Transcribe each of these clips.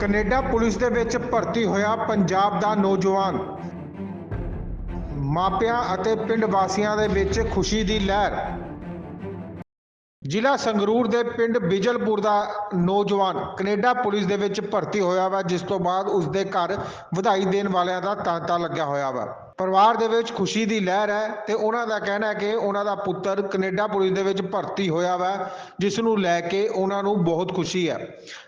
Canada police ਦੇ ਵਿੱਚ ਭਰਤੀ ਹੋਇਆ ਪੰਜਾਬ ਦਾ ਨੌਜਵਾਨ। ਮਾਪਿਆਂ ਅਤੇ ਪਿੰਡ ਵਾਸੀਆਂ ਦੇ ਵਿੱਚ ਖੁਸ਼ੀ ਦੀ ਲਹਿਰ। ਜ਼ਿਲ੍ਹਾ ਸੰਗਰੂਰ ਦੇ ਪਿੰਡ ਬਿਜਲਪੁਰ ਦਾ ਨੌਜਵਾਨ ਕੈਨੇਡਾ ਪੁਲਿਸ ਦੇ ਵਿੱਚ ਭਰਤੀ ਹੋਇਆ ਵਾ, ਜਿਸ ਤੋਂ ਬਾਅਦ ਉਸ ਦੇ ਘਰ ਵਧਾਈ ਦੇਣ ਵਾਲਿਆਂ ਦਾ ਤਾਂਤਾ ਲੱਗਿਆ ਹੋਇਆ ਵਾ। ਪਰਿਵਾਰ ਦੇ ਵਿੱਚ ਖੁਸ਼ੀ ਦੀ ਲਹਿਰ ਹੈ ਤੇ ਉਹਨਾਂ ਦਾ ਕਹਿਣਾ ਹੈ ਕਿ ਉਹਨਾਂ ਦਾ ਪੁੱਤਰ ਕੈਨੇਡਾ ਪੁਲਿਸ ਦੇ ਵਿੱਚ ਭਰਤੀ ਹੋਇਆ ਵਾ, ਜਿਸ ਨੂੰ ਲੈ ਕੇ ਉਹਨਾਂ ਨੂੰ ਬਹੁਤ ਖੁਸ਼ੀ ਹੈ।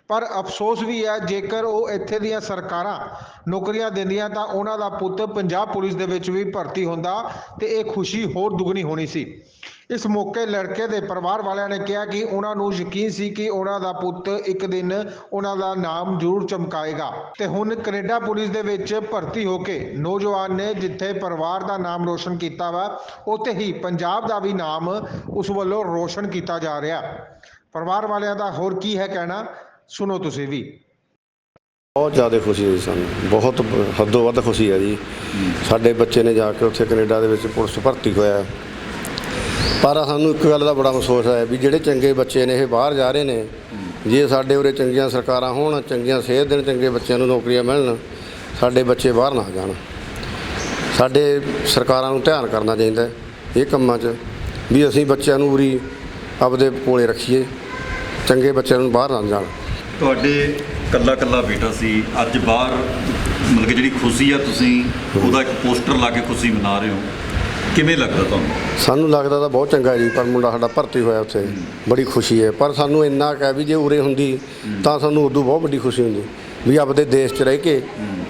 ਪਰ ਅਫਸੋਸ ਵੀ ਹੈ, ਜੇਕਰ ਉਹ ਇੱਥੇ ਦੀਆਂ ਸਰਕਾਰਾਂ ਨੌਕਰੀਆਂ ਦਿੰਦੀਆਂ ਤਾਂ ਉਹਨਾਂ ਦਾ ਪੁੱਤ ਪੰਜਾਬ ਪੁਲਿਸ ਦੇ ਵਿੱਚ ਵੀ ਭਰਤੀ ਹੁੰਦਾ ਤੇ ਇਹ ਖੁਸ਼ੀ ਹੋਰ ਦੁੱਗਣੀ ਹੋਣੀ ਸੀ। ਇਸ ਮੌਕੇ ਲੜਕੇ ਦੇ ਪਰਿਵਾਰ ਵਾਲਿਆਂ ਨੇ ਕਿਹਾ ਕਿ ਉਹਨਾਂ ਨੂੰ ਯਕੀਨ ਸੀ ਕਿ ਉਹਨਾਂ ਦਾ ਪੁੱਤ ਇੱਕ ਦਿਨ ਉਹਨਾਂ ਦਾ ਨਾਮ ਜ਼ਰੂਰ ਚਮਕਾਏਗਾ। ਤੇ ਹੁਣ ਕੈਨੇਡਾ ਪੁਲਿਸ ਦੇ ਵਿੱਚ ਭਰਤੀ ਹੋ ਕੇ ਨੌਜਵਾਨ ਨੇ ਜਿੱਥੇ ਪਰਿਵਾਰ ਦਾ ਨਾਮ ਰੋਸ਼ਨ ਕੀਤਾ ਵਾ ਉੱਥੇ ਹੀ ਪੰਜਾਬ ਦਾ ਵੀ ਨਾਮ ਉਸ ਵੱਲੋਂ ਰੋਸ਼ਨ ਕੀਤਾ ਜਾ ਰਿਹਾ। ਪਰਿਵਾਰ ਵਾਲਿਆਂ ਦਾ ਹੋਰ ਕੀ ਹੈ ਕਹਿਣਾ? ਸੁਣੋ ਤੁਸੀਂ ਵੀ। ਬਹੁਤ ਜ਼ਿਆਦਾ ਖੁਸ਼ੀ ਹੈ ਜੀ ਸਾਨੂੰ। ਬਹੁਤ ਹੱਦੋਂ ਵੱਧ ਖੁਸ਼ੀ ਹੈ ਜੀ। ਸਾਡੇ ਬੱਚੇ ਨੇ ਜਾ ਕੇ ਉੱਥੇ ਕੈਨੇਡਾ ਦੇ ਵਿੱਚ ਪੁਲਿਸ ਭਰਤੀ ਹੋਇਆ। ਪਰ ਸਾਨੂੰ ਇੱਕ ਗੱਲ ਦਾ ਬੜਾ ਅਫਸੋਸ ਹੈ ਵੀ ਜਿਹੜੇ ਚੰਗੇ ਬੱਚੇ ਨੇ ਇਹ ਬਾਹਰ ਜਾ ਰਹੇ ਨੇ ਜੇ ਸਾਡੇ ਉਰੇ ਚੰਗੀਆਂ ਸਰਕਾਰਾਂ ਹੋਣ ਚੰਗੀਆਂ ਸਿਹਤ ਦੇਣ ਚੰਗੇ ਬੱਚਿਆਂ ਨੂੰ ਨੌਕਰੀਆਂ ਮਿਲਣ ਸਾਡੇ ਬੱਚੇ ਬਾਹਰ ਨਾ ਜਾਣ। ਸਾਡੇ ਸਰਕਾਰਾਂ ਨੂੰ ਧਿਆਨ ਕਰਨਾ ਚਾਹੀਦਾ ਇਹ ਕੰਮਾਂ 'ਚ ਵੀ ਅਸੀਂ ਬੱਚਿਆਂ ਨੂੰ ਉਰੀ ਆਪਦੇ ਕੋਲੇ ਰੱਖੀਏ ਚੰਗੇ ਬੱਚਿਆਂ ਨੂੰ ਬਾਹਰ ਨਾ ਜਾਣ। ਤੁਹਾਡੇ ਕੱਲਾ ਕੱਲਾ ਬੇਟਾ ਸੀ ਅੱਜ ਬਾਹਰ ਮਤਲਬ ਕਿ ਜਿਹੜੀ ਖੁਸ਼ੀ ਆ ਤੁਸੀਂ ਉਹਦਾ ਇੱਕ ਪੋਸਟਰ ਲਾ ਕੇ ਖੁਸ਼ੀ ਮਨਾ ਰਹੇ ਹੋ। ਕਿਵੇਂ ਲੱਗਦਾ ਤੁਹਾਨੂੰ? ਸਾਨੂੰ ਲੱਗਦਾ ਤਾਂ ਬਹੁਤ ਚੰਗਾ ਜੀ, ਪਰ ਮੁੰਡਾ ਸਾਡਾ ਭਰਤੀ ਹੋਇਆ ਉੱਥੇ। ਬੜੀ ਖੁਸ਼ੀ ਹੈ। ਪਰ ਸਾਨੂੰ ਇੰਨਾ ਕਹਿ ਵੀ ਜੇ ਉਰੇ ਹੁੰਦੀ, ਤਾਂ ਸਾਨੂੰ ਉਦੋਂ ਬਹੁਤ ਵੱਡੀ ਖੁਸ਼ੀ ਹੁੰਦੀ। ਵੀ ਆਪਦੇ ਦੇਸ਼ 'ਚ ਰਹਿ ਕੇ,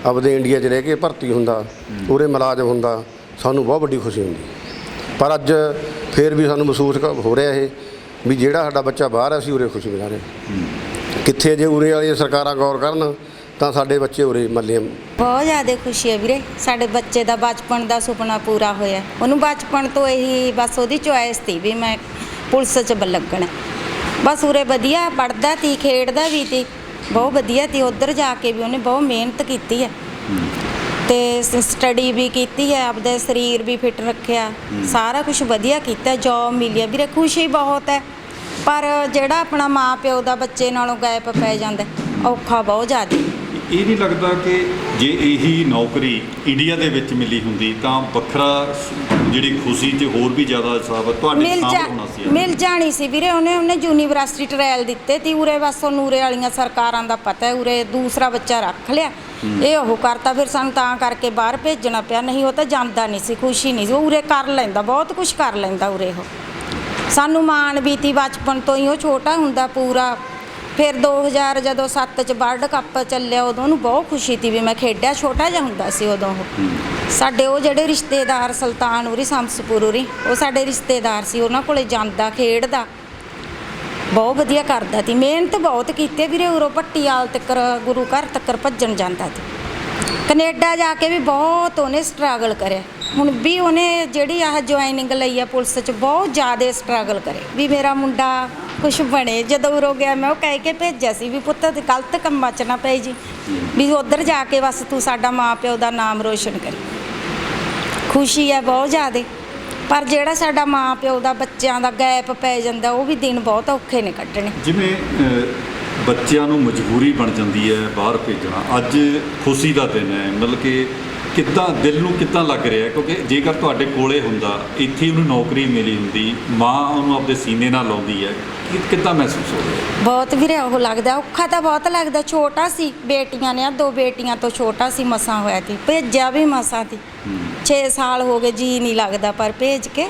ਆਪਦੇ ਇੰਡੀਆ 'ਚ ਰਹਿ ਕੇ ਭਰਤੀ ਹੁੰਦਾ, ਉਰੇ ਮੁਲਾਜ਼ਮ ਹੁੰਦਾ, ਸਾਨੂੰ ਬਹੁਤ ਵੱਡੀ ਖੁਸ਼ੀ ਹੁੰਦੀ। ਪਰ ਅੱਜ ਫੇਰ ਵੀ ਸਾਨੂੰ ਮਹਿਸੂਸ ਕ- ਹੋ ਰਿਹਾ ਇਹ, ਵੀ ਜਿਹੜਾ ਸਾਡਾ ਬੱਚਾ ਬਾਹਰ ਹੈ, ਅਸੀਂ ਉਰੇ ਖੁਸ਼ੀ ਮਨਾ ਰਹੇ। ਕਿੱਥੇ ਜੇ ਉਰੇ ਵਾਲੀਆਂ ਸਰਕਾਰਾਂ ਗੌਰ ਕਰਨ ਤਾਂ ਸਾਡੇ ਬੱਚੇ ਉਰੇ ਮੱਲੀਆਂ ਬਹੁਤ ਜ਼ਿਆਦਾ ਖੁਸ਼ੀ ਹੈ ਵੀਰੇ ਸਾਡੇ ਬੱਚੇ ਦਾ ਬਚਪਨ ਦਾ ਸੁਪਨਾ ਪੂਰਾ ਹੋਇਆ। ਉਹਨੂੰ ਬਚਪਨ ਤੋਂ ਇਹੀ ਬਸ ਉਹਦੀ ਚੁਆਇਸ ਸੀ ਵੀ ਮੈਂ ਪੁਲਿਸ 'ਚ ਲੱਗਣਾ ਬਸ ਉਰੇ ਵਧੀਆ ਪੜਦਾ ਤੀ ਖੇਡਦਾ ਵੀ ਤੀ ਬਹੁਤ ਵਧੀਆ ਤੀ ਉੱਧਰ ਜਾ ਕੇ ਵੀ ਉਹਨੇ ਬਹੁਤ ਮਿਹਨਤ ਕੀਤੀ ਹੈ। ਤੇ ਸਟੱਡੀ ਵੀ ਕੀਤੀ ਹੈ ਆਪਦਾ ਸਰੀਰ ਵੀ ਫਿੱਟ ਰੱਖਿਆ। ਸਾਰਾ ਕੁਝ ਵਧੀਆ ਕੀਤਾ ਜੌਬ ਮਿਲੀ ਹੈ। ਵੀਰੇ ਖੁਸ਼ੀ ਬਹੁਤ ਹੈ। ਪਰ ਜਿਹੜਾ ਆਪਣਾ ਮਾਂ ਪਿਓ ਦਾ ਬੱਚੇ ਨਾਲੋਂ ਗੈਪ ਪੈ ਜਾਂਦਾ ਔਖਾ ਬਹੁਤ ਜ਼ਿਆਦਾ। ਇਹ ਨਹੀਂ ਲੱਗਦਾ ਕਿ ਜੇ ਇਹੀ ਨੌਕਰੀ ਇੰਡੀਆ ਦੇ ਵਿੱਚ ਮਿਲੀ ਹੁੰਦੀ ਤਾਂ ਵੱਖਰਾ ਜਿਹੜੀ ਖੁਸ਼ੀ ਤੇ ਹੋਰ ਵੀ ਜ਼ਿਆਦਾ ਹਿਸਾਬ ਤੁਹਾਡੇ ਸਾਹਮਣੇ ਹੋਣਾ ਸੀ ਮਿਲ ਜਾਣੀ ਸੀ ਵੀਰੇ ਉਹਨੇ ਉਹਨੇ ਯੂਨੀਵਰਸਿਟੀ ਟ੍ਰਾਇਲ ਦਿੱਤੇ ਤੀ ਉਰੇ ਬਸ ਉਰੇ ਵਾਲੀਆਂ ਸਰਕਾਰਾਂ ਦਾ ਪਤਾ ਹੈ ਉਰੇ ਦੂਸਰਾ ਬੱਚਾ ਰੱਖ ਲਿਆ। ਇਹ ਉਹ ਕਰਤਾ ਫਿਰ ਸਾਨੂੰ ਤਾਂ ਕਰਕੇ ਬਾਹਰ ਭੇਜਣਾ ਪਿਆ ਨਹੀਂ ਉਹ ਤਾਂ ਜਾਂਦਾ ਨਹੀਂ ਸੀ ਖੁਸ਼ੀ ਨਹੀਂ ਸੀ। ਉਹ ਉਰੇ ਕਰ ਲੈਂਦਾ ਬਹੁਤ ਕੁਝ ਕਰ ਲੈਂਦਾ ਉਰੇ ਉਹ। ਸਾਨੂੰ ਮਾਣ ਵੀ ਤੀ ਬਚਪਨ ਤੋਂ ਹੀ ਉਹ ਛੋਟਾ ਹੁੰਦਾ ਪੂਰਾ। ਫਿਰ 2000 ਜਦੋਂ 7 ਚ ਵਰਲਡ ਕੱਪ ਚੱਲਿਆ ਉਦੋਂ ਉਹਨੂੰ ਬਹੁਤ ਖੁਸ਼ੀ ਤੀ ਵੀ ਮੈਂ ਖੇਡਿਆ ਛੋਟਾ ਜਿਹਾ ਹੁੰਦਾ ਸੀ ਉਦੋਂ ਉਹ। ਸਾਡੇ ਉਹ ਜਿਹੜੇ ਰਿਸ਼ਤੇਦਾਰ ਸੁਲਤਾਨ ਉਰੀ ਸੰਸਪੁਰ ਉਰੀ ਉਹ ਸਾਡੇ ਰਿਸ਼ਤੇਦਾਰ ਸੀ ਉਹਨਾਂ ਕੋਲੇ ਜਾਂਦਾ ਖੇਡਦਾ। ਬਹੁਤ ਵਧੀਆ ਕਰਦਾ ਤੀ। ਮਿਹਨਤ ਬਹੁਤ ਕੀਤੀ ਵੀਰੇ ਉਰੋਂ ਪੱਟੀਆਲ ਤੱਕਰ ਗੁਰੂ ਘਰ ਤੱਕਰ ਭੱਜਣ ਜਾਂਦਾ ਤੀ। ਕੈਨੇਡਾ ਜਾ ਕੇ ਵੀ ਬਹੁਤ ਉਹਨੇ ਸਟਰਗਲ ਕਰਿਆ। ਹੁਣ ਵੀ ਉਹਨੇ ਜਿਹੜੀ ਆਹ ਜੁਆਇਨਿੰਗ ਲਈ ਆ ਪੁਲਿਸ 'ਚ ਬਹੁਤ ਜ਼ਿਆਦਾ ਸਟਰਗਲ ਕਰੇ। ਵੀ ਮੇਰਾ ਮੁੰਡਾ ਕੁਛ ਬਣੇ, ਜਦੋਂ ਉਰੋਂ ਗਿਆ ਮੈਂ ਉਹ ਕਹਿ ਕੇ ਭੇਜਿਆ ਸੀ ਵੀ ਪੁੱਤ ਗਲਤ ਕੰਮਾਂ 'ਚ ਨਾ ਪਈ ਜੀ। ਵੀ ਉਧਰ ਜਾ ਕੇ ਬਸ ਤੂੰ ਸਾਡਾ ਮਾਂ ਪਿਓ ਦਾ ਨਾਮ ਰੋਸ਼ਨ ਕਰ। ਖੁਸ਼ੀ ਹੈ ਬਹੁਤ ਜ਼ਿਆਦਾ। ਪਰ ਜਿਹੜਾ ਸਾਡਾ ਮਾਂ ਪਿਓ ਦਾ ਬੱਚਿਆਂ ਦਾ ਗੈਪ ਪੈ ਜਾਂਦਾ, ਉਹ ਵੀ ਦਿਨ ਬਹੁਤ ਔਖੇ ਨੇ ਕੱਢਣੇ। ਜਿਵੇਂ ਬੱਚਿਆਂ ਨੂੰ ਮਜਬੂਰੀ ਬਣ ਜਾਂਦੀ ਹੈ ਬਾਹਰ ਭੇਜਣਾ, ਅੱਜ ਖੁਸ਼ੀ ਦਾ ਦਿਨ ਹੈ। ਮਤਲਬ ਕਿ ਕਿੱਦਾਂ ਦਿਲ ਨੂੰ ਕਿੱਦਾਂ ਲੱਗ ਰਿਹਾ? ਕਿਉਂਕਿ ਜੇਕਰ ਤੁਹਾਡੇ ਕੋਲੇ ਹੁੰਦਾ ਇੱਥੇ ਉਹਨੂੰ ਨੌਕਰੀ ਮਿਲੀ ਹੁੰਦੀ ਮਾਂ ਉਹਨੂੰ ਆਪਣੇ ਸੀਨੇ ਨਾਲ ਲਾਉਂਦੀ ਹੈ ਕਿੱਦਾਂ ਮਹਿਸੂਸ ਹੋ ਰਿਹਾ? ਬਹੁਤ ਵੀਰੇ ਉਹ ਲੱਗਦਾ ਔਖਾ ਤਾਂ ਬਹੁਤ ਲੱਗਦਾ ਛੋਟਾ ਸੀ ਬੇਟੀਆਂ ਨੇ ਆ ਦੋ ਬੇਟੀਆਂ ਤੋਂ ਛੋਟਾ ਸੀ ਮਸਾਂ ਹੋਇਆ ਸੀ ਭੇਜਿਆ ਵੀ ਮਸਾਂ ਸੀ। 6 ਸਾਲ ਹੋ ਗਏ ਜੀ ਨਹੀਂ ਲੱਗਦਾ ਪਰ ਭੇਜ ਕੇ।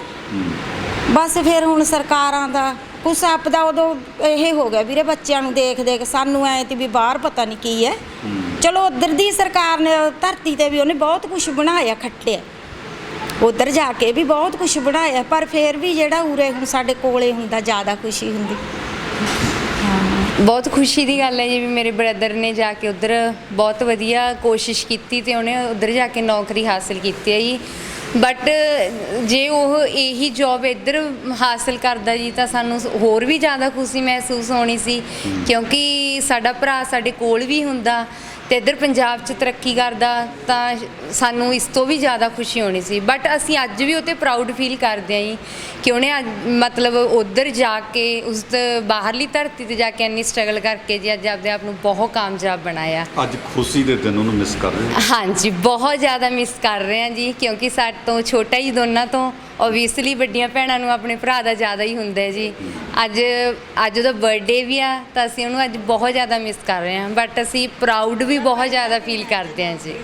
ਬਸ ਫਿਰ ਹੁਣ ਸਰਕਾਰਾਂ ਦਾ ਕੁਛ ਆਪਦਾ ਉਦੋਂ ਇਹ ਹੋ ਗਿਆ ਵੀਰੇ ਬੱਚਿਆਂ ਨੂੰ ਦੇਖ ਦੇਖ ਸਾਨੂੰ ਐ ਤੇ ਵੀ ਬਾਹਰ ਪਤਾ ਨਹੀਂ ਕੀ ਹੈ। ਚਲੋ ਉਧਰ ਦੀ ਸਰਕਾਰ ਨੇ ਧਰਤੀ ਤੇ ਵੀ ਉਹਨੇ ਬਹੁਤ ਕੁਝ ਬਣਾਇਆ ਖੱਟਿਆ। ਉਧਰ ਜਾ ਕੇ ਵੀ ਬਹੁਤ ਕੁਝ ਬਣਾਇਆ ਪਰ ਫਿਰ ਵੀ ਜਿਹੜਾ ਉਰੇ ਹੁਣ ਸਾਡੇ ਕੋਲੇ ਹੁੰਦਾ ਜ਼ਿਆਦਾ ਖੁਸ਼ੀ ਹੁੰਦੀ। ਬਹੁਤ ਖੁਸ਼ੀ ਦੀ ਗੱਲ ਹੈ ਜੀ ਵੀ ਮੇਰੇ ਬ੍ਰਦਰ ਨੇ ਜਾ ਕੇ ਉਧਰ ਬਹੁਤ ਵਧੀਆ ਕੋਸ਼ਿਸ਼ ਕੀਤੀ ਤੇ ਉਹਨੇ ਉਧਰ ਜਾ ਕੇ ਨੌਕਰੀ ਹਾਸਲ ਕੀਤੀ ਹੈ ਜੀ। ਬਟ ਜੇ ਉਹ ਇਹੀ ਜੌਬ ਇੱਧਰ ਹਾਸਲ ਕਰਦਾ ਜੀ ਤਾਂ ਸਾਨੂੰ ਹੋਰ ਵੀ ਜ਼ਿਆਦਾ ਖੁਸ਼ੀ ਮਹਿਸੂਸ ਹੋਣੀ ਸੀ। ਕਿਉਂਕਿ ਸਾਡਾ ਭਰਾ ਸਾਡੇ ਕੋਲ ਵੀ ਹੁੰਦਾ ਤੇ ਇੱਧਰ ਪੰਜਾਬ 'ਚ ਤਰੱਕੀ ਕਰਦਾ ਤਾਂ ਸਾਨੂੰ ਇਸ ਤੋਂ ਵੀ ਜ਼ਿਆਦਾ ਖੁਸ਼ੀ ਹੋਣੀ ਸੀ। ਬਟ ਅਸੀਂ ਅੱਜ ਵੀ ਉਹ 'ਤੇ ਪ੍ਰਾਊਡ ਫੀਲ ਕਰਦੇ ਹਾਂ ਜੀ ਕਿ ਉਹਨੇ ਅੱਜ ਮਤਲਬ ਉੱਧਰ ਜਾ ਕੇ ਉਸ ਤ- ਬਾਹਰਲੀ ਧਰਤੀ ਤੇ ਜਾ ਕੇ ਇੰਨੀ ਸਟਰਗਲ ਕਰਕੇ ਜੀ ਅੱਜ ਆਪਦੇ ਆਪ ਨੂੰ ਬਹੁਤ ਕਾਮਯਾਬ ਬਣਾਇਆ। ਅੱਜ ਖੁਸ਼ੀ ਦੇ ਦਿਨ ਉਹਨੂੰ ਮਿਸ ਕਰ ਰਹੇ ਹੋ? ਹਾਂਜੀ ਬਹੁਤ ਜ਼ਿਆਦਾ ਮਿਸ ਕਰ ਰਹੇ ਹਾਂ ਜੀ ਕਿਉਂਕਿ ਸਾਡੇ ਤੋਂ ਛੋਟਾ ਹੀ ਦੋਨਾਂ ਤੋਂ ਓਬਵੀਅਸਲੀ ਵੱਡੀਆਂ ਭੈਣਾਂ ਨੂੰ ਆਪਣੇ ਭਰਾ ਦਾ ਜ਼ਿਆਦਾ ਹੀ ਹੁੰਦਾ ਹੈ ਜੀ। ਅੱਜ ਅੱਜ ਉਹਦਾ ਬਰਥਡੇ ਵੀ ਆ, ਤਾਂ ਅਸੀਂ ਉਹਨੂੰ ਅੱਜ ਬਹੁਤ ਜ਼ਿਆਦਾ ਮਿਸ ਕਰ ਰਹੇ ਹਾਂ ਬਟ ਅਸੀਂ ਪ੍ਰਾਊਡ ਵੀ ਬਹੁਤ ਜ਼ਿਆਦਾ ਫੀਲ ਕਰਦੇ ਹਾਂ ਜੀ।